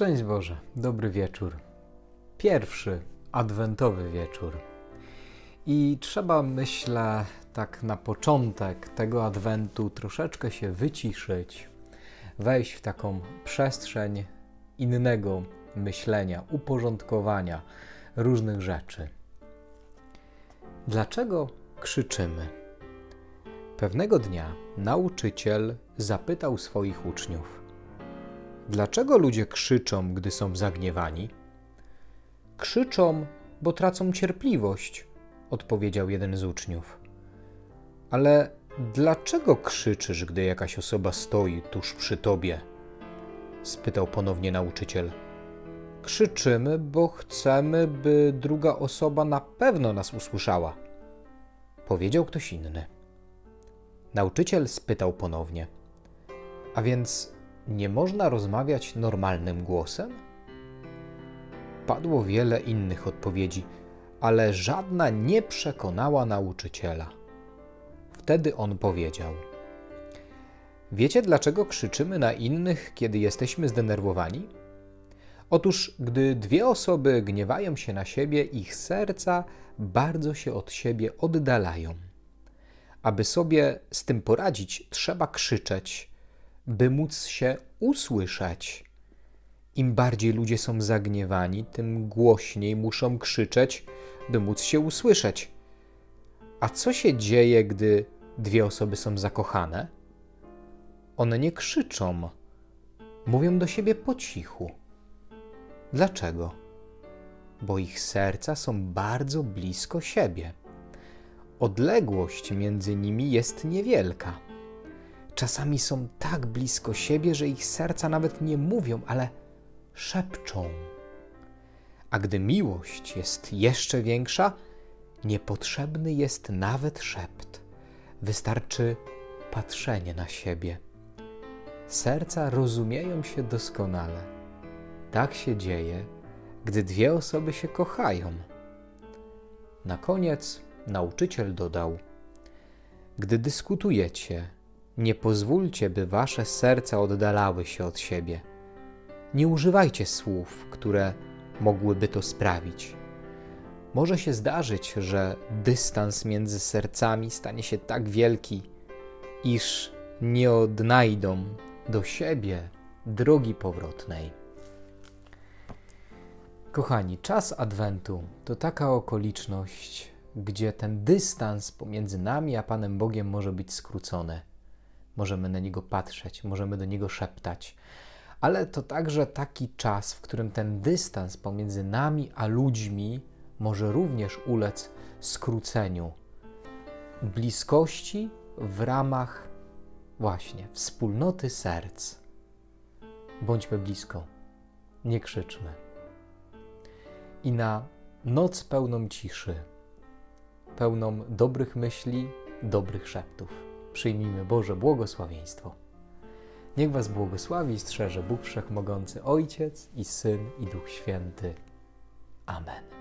Szczęść Boże, dobry wieczór. Pierwszy adwentowy wieczór. I trzeba, myślę, tak na początek tego adwentu troszeczkę się wyciszyć, wejść w taką przestrzeń innego myślenia, uporządkowania różnych rzeczy. Dlaczego krzyczymy? Pewnego dnia nauczyciel zapytał swoich uczniów: Dlaczego ludzie krzyczą, gdy są zagniewani? Krzyczą, bo tracą cierpliwość, odpowiedział jeden z uczniów. Ale dlaczego krzyczysz, gdy jakaś osoba stoi tuż przy tobie? spytał ponownie nauczyciel. Krzyczymy, bo chcemy, by druga osoba na pewno nas usłyszała, powiedział ktoś inny. Nauczyciel spytał ponownie: A więc nie można rozmawiać normalnym głosem? Padło wiele innych odpowiedzi, ale żadna nie przekonała nauczyciela. Wtedy on powiedział: Wiecie, dlaczego krzyczymy na innych, kiedy jesteśmy zdenerwowani? Otóż, gdy dwie osoby gniewają się na siebie, ich serca bardzo się od siebie oddalają. Aby sobie z tym poradzić, trzeba krzyczeć, by móc się usłyszeć. Im bardziej ludzie są zagniewani, tym głośniej muszą krzyczeć, by móc się usłyszeć. A co się dzieje, gdy dwie osoby są zakochane? One nie krzyczą, mówią do siebie po cichu. Dlaczego? Bo ich serca są bardzo blisko siebie. Odległość między nimi jest niewielka. Czasami są tak blisko siebie, że ich serca nawet nie mówią, ale szepczą. A gdy miłość jest jeszcze większa, niepotrzebny jest nawet szept. Wystarczy patrzenie na siebie. Serca rozumieją się doskonale. Tak się dzieje, gdy dwie osoby się kochają. Na koniec nauczyciel dodał: Gdy dyskutujecie, nie pozwólcie, by wasze serca oddalały się od siebie. Nie używajcie słów, które mogłyby to sprawić. Może się zdarzyć, że dystans między sercami stanie się tak wielki, iż nie odnajdą do siebie drogi powrotnej. Kochani, czas Adwentu to taka okoliczność, gdzie ten dystans pomiędzy nami a Panem Bogiem może być skrócony. Możemy na niego patrzeć, możemy do niego szeptać, ale to także taki czas, w którym ten dystans pomiędzy nami a ludźmi może również ulec skróceniu. Bliskości w ramach właśnie wspólnoty serc. Bądźmy blisko, nie krzyczmy. I na noc pełną ciszy, pełną dobrych myśli, dobrych szeptów, przyjmijmy Boże błogosławieństwo. Niech Was błogosławi i strzeże Bóg Wszechmogący, Ojciec i Syn i Duch Święty. Amen.